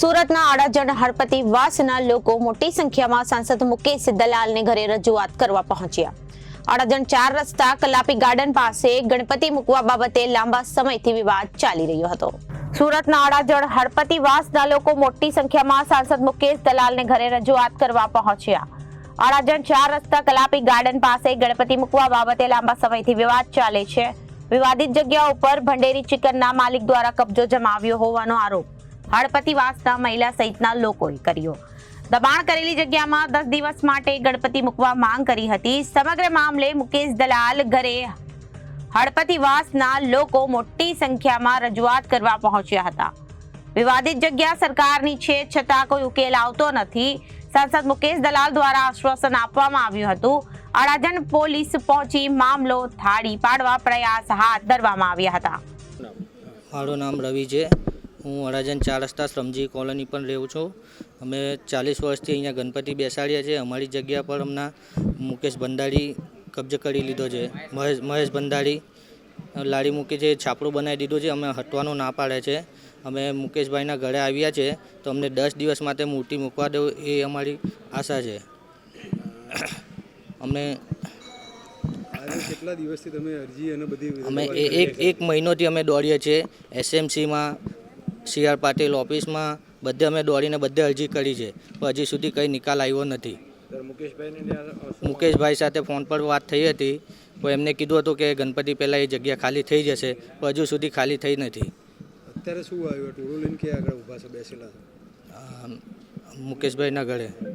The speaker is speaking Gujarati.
સુરતના આડાજણ હળપતિ વાસના લોકો મોટી સંખ્યામાં સાંસદ મુકેશ દલાલને ઘરે રજૂઆત કરવા પહોંચ્યા. અડાજણ ચાર રસ્તા કલાપી ગાર્ડન પાસે ગણપતિ મૂકવા બાબતે લાંબા સમયથી વિવાદ ચાલી રહ્યો હતો. સુરતના અડાજણ હળપતિ વાસના લોકો મોટી સંખ્યામાં સાંસદ મુકેશ દલાલને ઘરે રજૂઆત કરવા પહોંચ્યા. અડાજણ ચાર રસ્તા કલાપી ગાર્ડન પાસે ગણપતિ મૂકવા બાબતે લાંબા સમયથી વિવાદ ચાલે છે. વિવાદિત જગ્યા ઉપર ભંડેરી ચિકનના માલિક દ્વારા કબજો જમાવ્યો હોવાનો આરોપ હળપતિ વાસના મહિલા સહિતના લોકોએ કર્યો. દબાણ કરેલી જગ્યામાં દસ દિવસ માટે ગણપતિ મૂકવા માંગ કરી હતી. સમગ્ર મામલે મુકેશ દલાલ ઘરે હળપતિ વાસના લોકો મોટી સંખ્યામાં રજૂઆત કરવા પહોંચ્યા હતા. વિવાદિત જગ્યા સરકારની છે છતાં કોઈ ઉકેલ આવતો નથી. સાંસદ મુકેશ દલાલ દ્વારા આશ્વાસન આપવામાં આવ્યું હતું. અડાજણ પોલીસ પહોંચી મામલો થાળી પાડવા પ્રયાસ હાથ ધરવામાં આવ્યા હતા. મારું નામ રવિ છે. હું અડાજણ ચાર રસ્તા શ્રમજી કોલોની પણ રહું છું. અમે ચાલીસ વર્ષથી અહીંયા ગણપતિ બેસાડ્યા છે. અમારી જગ્યા પર હમણાં મુકેશ ભંડારી કબજે કરી લીધો છે. મહેશ મહેશ ભંડારી લારી મૂકી છે છાપરું બનાવી દીધું છે. અમે હટવાનું ના પાડે છે. અમે મુકેશભાઈના ઘરે આવ્યા છે. તો અમને દસ દિવસ માટે મૂર્તિ મૂકવા દેવું એ અમારી આશા છે. અમે કેટલા દિવસથી તમે અરજી અને બધી અમે એ- એક એક મહિનોથી અમે દોડીએ છીએ. એસએમસીમાં સી આર પાટીલ ઓફિસમાં બધે અમે દોડીને બધે અરજી કરી છે. પણ હજી સુધી કંઈ નિકાલ આવ્યો નથી. મુકેશભાઈ સાથે ફોન પર વાત થઈ હતી. તો એમને કીધું હતું કે ગણપતિ પહેલાં એ જગ્યા ખાલી થઈ જશે પણ હજુ સુધી ખાલી થઈ નથી. અત્યારે શું આવ્યું? ટોળું લઈને ક્યાં આગળ ઊભા છે બેસેલા મુકેશભાઈના ઘરે.